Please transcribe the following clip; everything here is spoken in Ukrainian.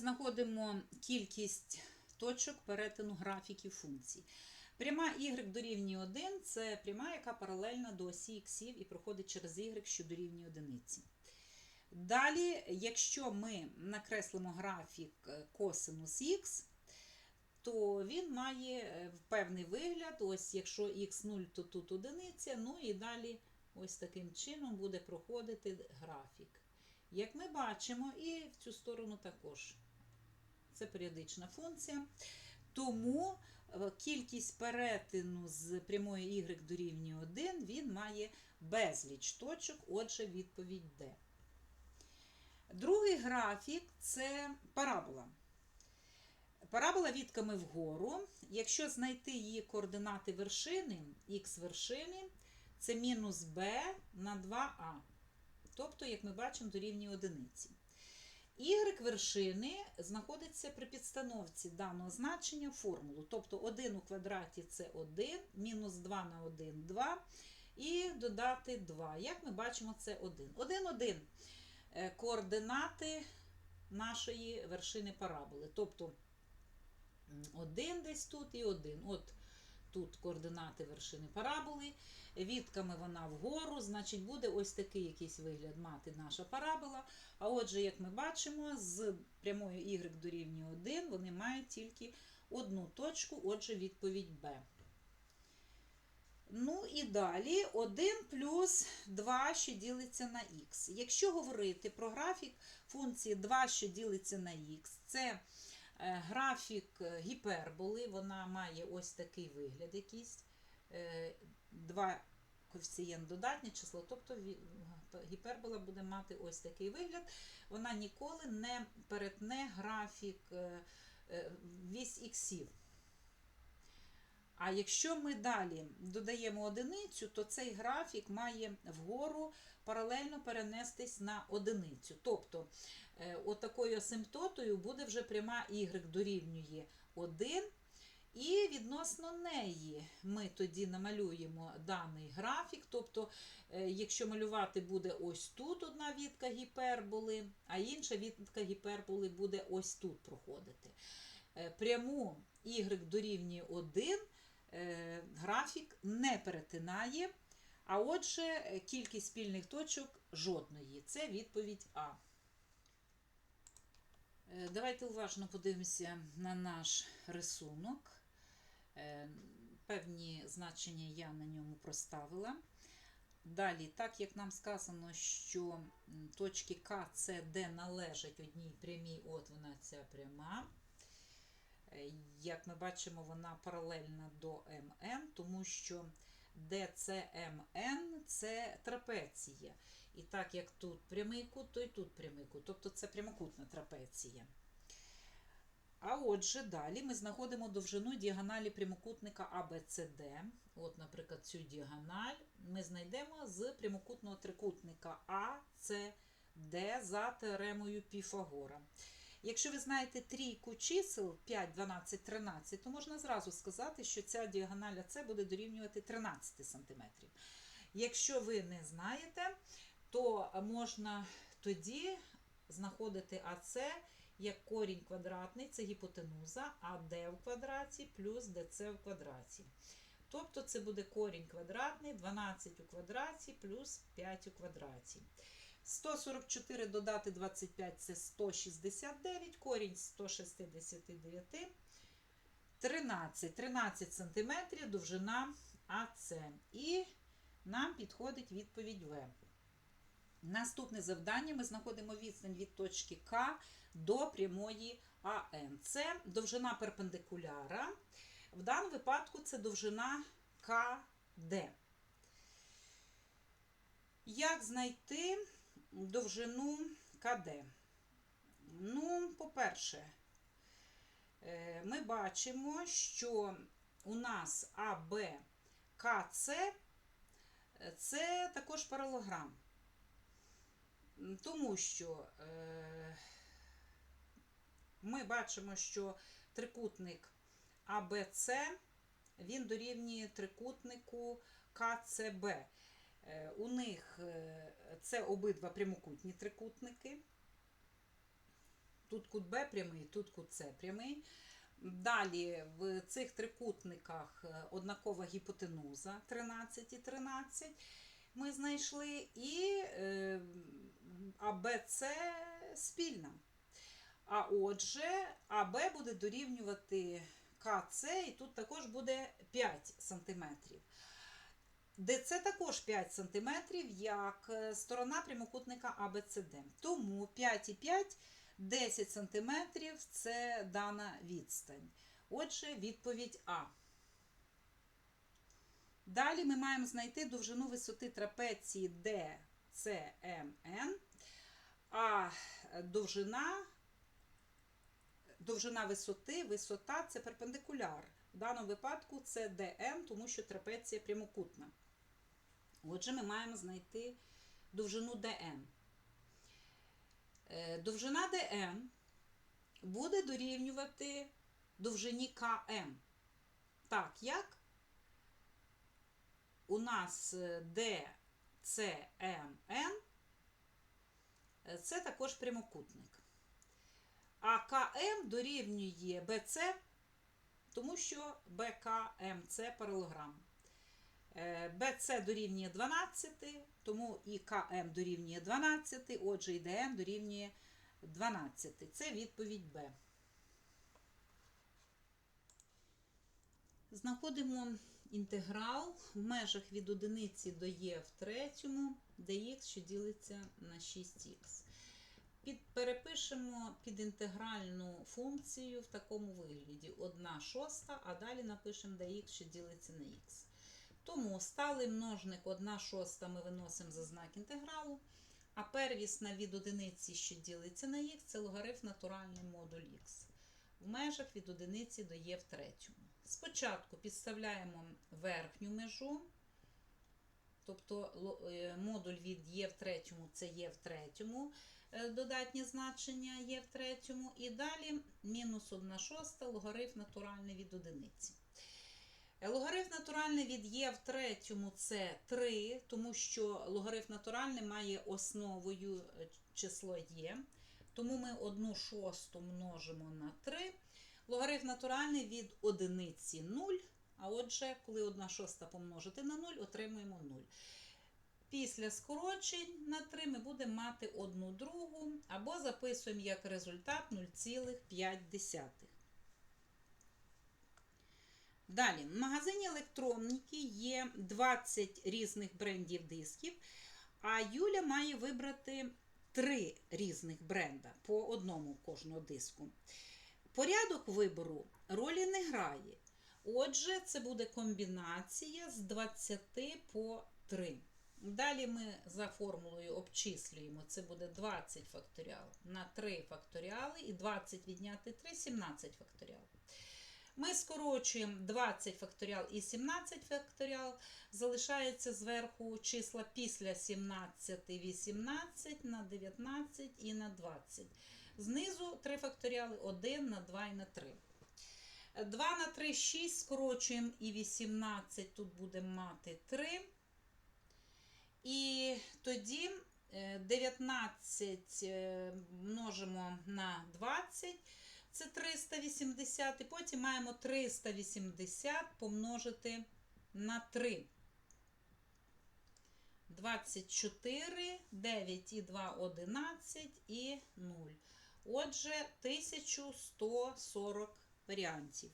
знаходимо кількість точок перетину графіків функцій. Пряма y дорівнює 1 це пряма, яка паралельна до осі іксів і проходить через y, що дорівнює одиниці. Далі, якщо ми накреслимо графік е, косинус х, то він має е, певний вигляд. Ось якщо х0, то тут одиниця, ну і далі ось таким чином буде проходити графік. Як ми бачимо, і в цю сторону також. Це періодична функція. Тому е, кількість перетину з прямої y дорівнює 1, він має безліч точок, отже, відповідь D. Другий графік це парабола. Парабола відками вгору. Якщо знайти її координати вершини, х вершини, це мінус b на 2а. Тобто, як ми бачимо, дорівнює одиниці. Y вершини знаходиться при підстановці даного значення формулу. Тобто 1 у квадраті це 1, мінус 2 на 1 2, і додати 2. Як ми бачимо, це 1. 1, 1 е, координати нашої вершини параболи. Тобто 1 десь тут і 1. От тут координати вершини параболи. Відками вона вгору, значить, буде ось такий якийсь вигляд мати наша парабола. А отже, як ми бачимо, з прямою y дорівнює 1 вони мають тільки одну точку, отже, відповідь Б. Ну і далі 1 плюс 2, що ділиться на х. Якщо говорити про графік функції 2, що ділиться на х, це графік е, гіперболи, вона має ось такий вигляд якийсь. Е, Два коефіцієнт додатнє число, тобто гіпербола буде мати ось такий вигляд. Вона ніколи не перетне графік е, е, вісь іксів. А якщо ми далі додаємо одиницю, то цей графік має вгору паралельно перенестись на одиницю. Тобто е, отакою асимптотою буде вже пряма y дорівнює 1, і відносно неї ми тоді намалюємо даний графік. Тобто, е, якщо малювати буде ось тут одна відка гіперболи, а інша відка гіперболи буде ось тут проходити. Е, Пряму y дорівнює 1 е, графік не перетинає, а отже, е, кількість спільних точок жодної. Це відповідь А. Е, Давайте уважно подивимося на наш рисунок. Е, Певні значення я на ньому проставила. Далі, так як нам сказано, що точки К, С, Д належать одній прямій, от вона ця пряма. Е, Як ми бачимо, вона паралельна до МН, тому що DCMN – це трапеція. І так як тут прямий кут, то і тут прямий кут. Тобто це прямокутна трапеція. А отже, далі ми знаходимо довжину діагоналі прямокутника ABCD. От, наприклад, цю діагональ ми знайдемо з прямокутного трикутника ACD за теоремою Піфагора. Якщо ви знаєте трійку чисел 5, 12, 13, то можна зразу сказати, що ця діагональ АЦ буде дорівнювати 13 см. Якщо ви не знаєте, то можна тоді знаходити АЦ як корінь квадратний, це гіпотенуза, АД в квадраті плюс ДЦ в квадраті. Тобто це буде корінь квадратний, 12 у квадраті плюс 5 у квадраті. 144 додати 25 це 169, корінь 169 13. 13 см довжина АЦ. І нам підходить відповідь В. Наступне завдання ми знаходимо відстань від точки К до прямої АН. Це довжина перпендикуляра. В даному випадку це довжина КД. Як знайти довжину КД? Ну, по-перше, е, ми бачимо, що у нас АБ КЦ це також паралограм. Тому що е, ми бачимо, що трикутник АБЦ він дорівнює трикутнику КЦБ. Е, У них е, це обидва прямокутні трикутники. тут кут Б прямий, тут кут С прямий. Далі в цих трикутниках е, однакова гіпотенуза 13 і 13 ми знайшли, і АБЦ спільна. А отже, АБ буде дорівнювати КЦ, і тут також буде 5 см. ДЦ також 5 см, як е, сторона прямокутника АБЦД. Тому 5 і 5 10 см це дана відстань. Отже, відповідь А. Далі ми маємо знайти довжину висоти трапеції DCMN, а довжина, довжина висоти, висота це перпендикуляр. В даному випадку це ДН, тому що трапеція прямокутна. Отже, ми маємо знайти довжину ДН. Е, Довжина ДН буде дорівнювати довжині КМ. Так, як? У нас е, DCMN е, це також прямокутник. А КМ дорівнює БЦ, тому що БКМЦ паралограм. БЦ дорівнює 12, тому і КМ дорівнює 12, отже, і ДМ дорівнює 12. Це відповідь Б. Знаходимо інтеграл в межах від одиниці до є в третьому, dx, що ділиться на 6х. Під, перепишемо підінтегральну функцію в такому вигляді: 1 шоста, а далі напишемо dx, що ділиться на х. Тому сталий множник 1 шоста ми виносимо за знак інтегралу, а первісна від одиниці, що ділиться на х, це логарифм натуральний модуль х. В межах від одиниці до є в третьому. Спочатку підставляємо верхню межу, тобто е, модуль від є в третьому це є в третьому, е, додатнє значення є в третьому, і далі мінус 1 шоста логарифм натуральний від одиниці. Логарифм натуральний від є в третьому це 3, тому що логарифм натуральний має основою е, число є. Тому ми 1 шосту множимо на 3. Логарифм натуральний від одиниці 0. А отже, коли 1 шоста помножити на 0, отримуємо 0. Після скорочень на 3 ми будемо мати 1 другу, або записуємо як результат 0,5. Далі, в магазині електроніки є 20 різних брендів дисків, а Юля має вибрати 3 різних бренда по одному кожного диску. Порядок вибору ролі не грає. Отже, це буде комбінація з 20 по 3. Далі ми за формулою обчислюємо, це буде 20 факторіал на 3 факторіали і 20 відняти 3 17 факторіал. Ми скорочуємо 20 факторіал і 17 факторіал. Залишається зверху числа після 17 18 на 19 і на 20. Знизу 3 факторіали 1 на 2 і на 3. 2 на 3 6 скорочуємо і 18 тут будемо мати 3. І тоді е, 19 е, множимо на 20. Це 380, і потім маємо 380 помножити на 3. 24, 9 і 2 11 і 0. Отже, 1140 варіантів.